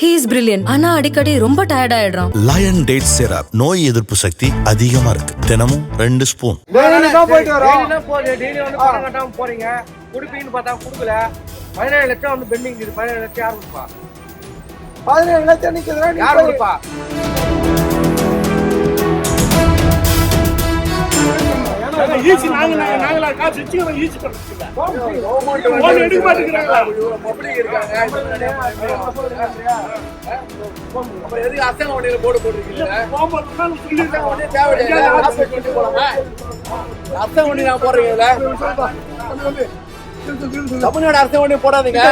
He is brilliant ஆனா அடிக்கடி ரொம்ப டயர்ட் ஆயிடுறான். லயன் டேட் சிரப் நோய் எதிர்ப்பு சக்தி அதிகமா இருக்கு. தினமும் ரெண்டு ஸ்பூன் போயிட்டு வரோம். டெய்லி வந்து பணம் கட்டாம போறீங்க. குடுப்பீங்கன்னு பார்த்தா கொடுக்கல. பதினேழு லட்சம் வந்து பெண்டிங் இருக்குது. பதினேழு லட்சம் யார் கொடுப்பா? பதினேழு லட்சம் நிக்குதுன்னா நீ யார் கொடுப்பா? ஈச்சி நாங்க நாங்க நாங்களா காசு வச்சு ஈச்சி பண்ணுறதுல போன் எடுக்க மாட்டேங்கிறாங்களா போர்டு போட்டிருக்கீங்க? போடுறீங்கல்ல தமிழ்நாடு அரசு போடாதீங்க.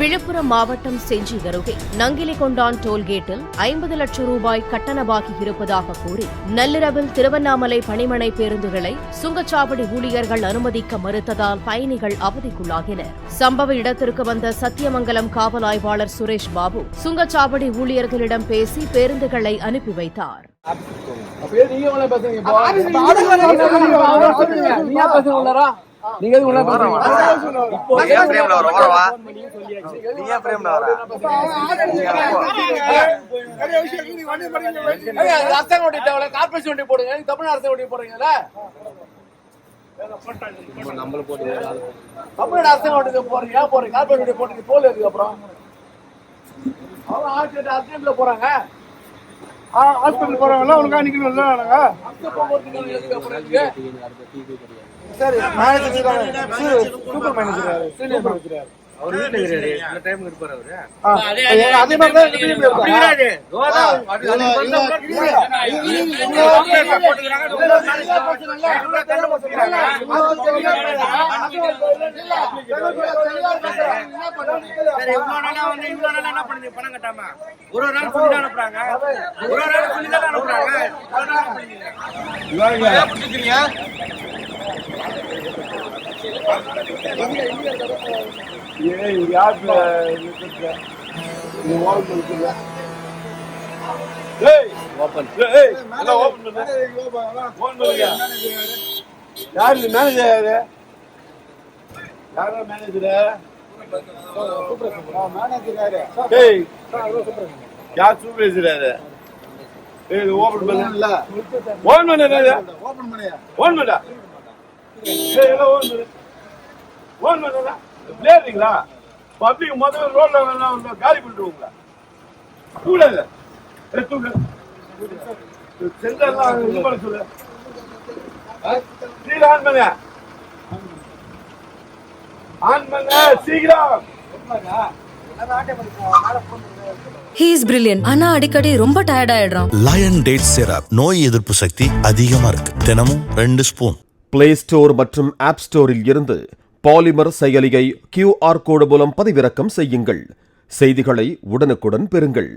விழுப்புரம் மாவட்டம் செஞ்சி அருகே நங்கிலிகொண்டான் டோல்கேட்டில் ஐம்பது லட்சம் ரூபாய் கட்டண பாக்கி இருப்பதாக கூறி நள்ளிரவில் திருவண்ணாமலை பணிமனை பேருந்துகளை சுங்கச்சாவடி ஊழியர்கள் அனுமதிக்க மறுத்ததால் பயணிகள் அவதிக்குள்ளாகினர். சம்பவ இடத்திற்கு வந்த சத்தியமங்கலம் காவல் ஆய்வாளர் சுரேஷ் பாபு சுங்கச்சாவடி ஊழியர்களிடம் பேசி பேருந்துகளை அனுப்பி வைத்தார். அப்படியே நீங்க நீங்க எதுக்கு உள்ள அரசாங்க வண்டி கார்பரேஷன் போடுங்க. தமிழ்நாடு அரசு வண்டி போடுறீங்கல்ல? தமிழ்நாடு அரசாங்க வண்டி போறீங்க போறீங்க கார்பரேட் வண்டி போட்டுங்க போல இருக்கு அப்புறம். அவங்க ஆட்சி போறாங்க. ஹாஸ்பிட்டல் போறவங்க உனக்கு நிக்கணும்ல நாங்க? சரி manager super manager senior manager அவர் வீட்டுல இருக்கிறாரு இந்த டைம் இருப்பாரு அவரு அதே மாதிரி தான் எங்க வீட்லயும் இருக்காங்க. சரி, இவ்வளவு நாளா வந்து இவ்வளவு நாளா என்ன பண்ணீங்க பணம் கட்டாம ஒரு ஒரு நாள் சொல்லி தான் அனுப்புறாங்க ஒரு ஒரு நாள் சொல்லி தான் அனுப்புறாங்க. ஏய், இருக்குது? இது ஓபன்? ஏய், ஏய், open பண்ணு. Open பண்ணுங்க. யாரு manager யாரு? யாரா manager? ஏய், யார் supervisor யாரு? ஏய், இது open பண்ணு. Open பண்ணு, ஓபன் Open ஏய், எல்லாம் open பண்ணு. ஓன் பண்ணல விளையாடுறீங்களா பப்ளிக் முதல்ல ரோட்ல வேணாம் காலி பண்ணிடுவோங்களா கூடாது எடுத்து சென்டர்லாம் இது பண்ண சொல்லு சீக்கிரம் பண்ண. சீக்கிரம். ஹீ இஸ் பிரில்லியன் ஆனா அடிக்கடி ரொம்ப டயர்ட் ஆயிடுறான். லயன் டேட் சிரப் நோய் எதிர்ப்பு சக்தி அதிகமா இருக்கு. தினமும் ரெண்டு ஸ்பூன் பிளே ஸ்டோர் மற்றும் ஆப் ஸ்டோரில் இருந்து பாலிமர் செயலியை கியூஆர் கோடு மூலம் பதிவிறக்கம் செய்யுங்கள். செய்திகளை உடனுக்குடன் பெறுங்கள்.